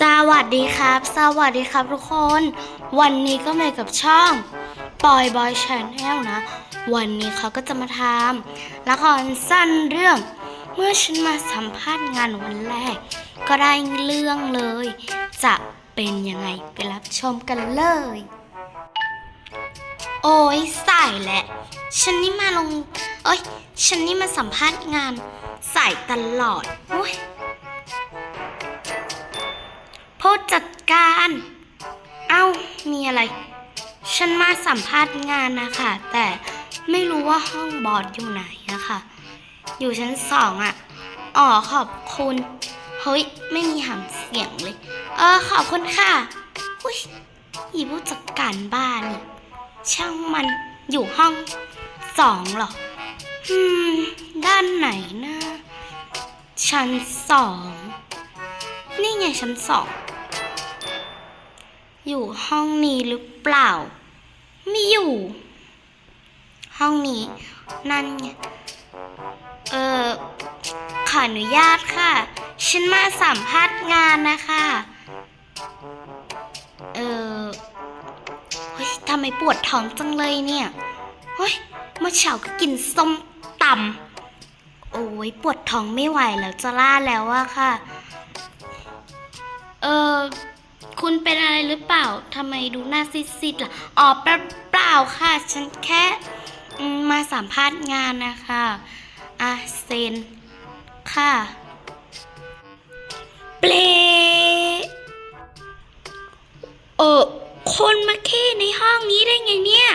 สวัสดีครับ สวัสดีครับทุกคน วันนี้ก็มากับช่องปอยบอยชาแนลนะ วันนี้เขาก็จะมาทำละครสั้นเรื่อง เมื่อฉันมาสัมภาษณ์งานวันแรก ก็ได้เรื่องเลย จะเป็นยังไงไปรับชมกันเลย โอ้ยใส่แหละ ฉันนี่มาลง เอ้ย ฉันนี่มาสัมภาษณ์งาน ใส่ตลอดโอ้ย จัดการ เอ้า มีอะไร ฉันมาสัมภาษณ์งานนะคะ แต่ไม่รู้ว่าห้องบอสอยู่ไหนอะคะ อยู่ชั้นสองอะอ๋อขอบคุณ เฮ้ย ไม่มีหางเสียงเลย เออ ขอบคุณค่ะ อุ้ยอีผู้จัดการบ้านนี่ช่างมันอยู่ห้องสองหรออืม ด้านไหนนะ ชั้นสอง นี่ไงชั้นสอง อยู่ห้องนี้หรือเปล่า ไม่อยู่ ห้องนี้ นั่น เออขออนุญาตค่ะ ฉันมาสัมภาษณ์งานนะคะ เออเฮ้ยทำไมปวดท้องจังเลยเนี่ยเฮ้ยเมื่อเช้าก็กินส้มตำโอ้ยปวดท้องไม่ไหวแล้วจะล่าแล้วอะค่ะ เออ คุณเป็นอะไรหรือเปล่าทำไมดูหน้าซีดๆล่ะอ๋อเปล่าเปล่าค่ะ ฉันแค่มาสัมภาษณ์งานนะคะอะเซนค่ะเปลเออคนมาเค้ในห้องนี้ได้ไงเนี่ย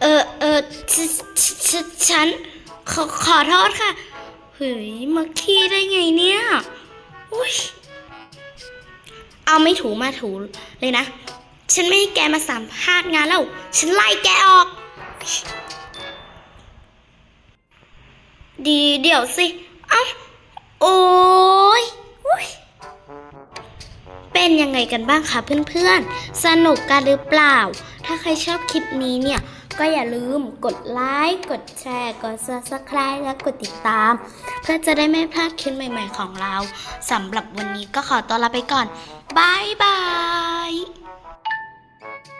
เออเออฉฉฉฉันขอขอโทษค่ะเฮ้ยมาขี้ได้ไงเนี่ย อุ้ย เอาไม่ถูมาถูเลยนะ ฉันไม่ให้แกมาสัมภาษณ์งานแล้ว ฉันไล่แกออก ดีเดี๋ยวสิ เอ้า โอ้ยอุ๊ยเป็นยังไงกันบ้างคะเพื่อนๆ สนุกกันหรือเปล่า ถ้าใครชอบคลิปนี้เนี่ย ก็อย่าลืมกดไลค์ กดแชร์ กด subscribe และกดติดตาม เพื่อจะได้ไม่พลาดคลิปใหม่ ๆ ของเราสำหรับวันนี้ก็ขอตัวลาไปก่อนบายบาย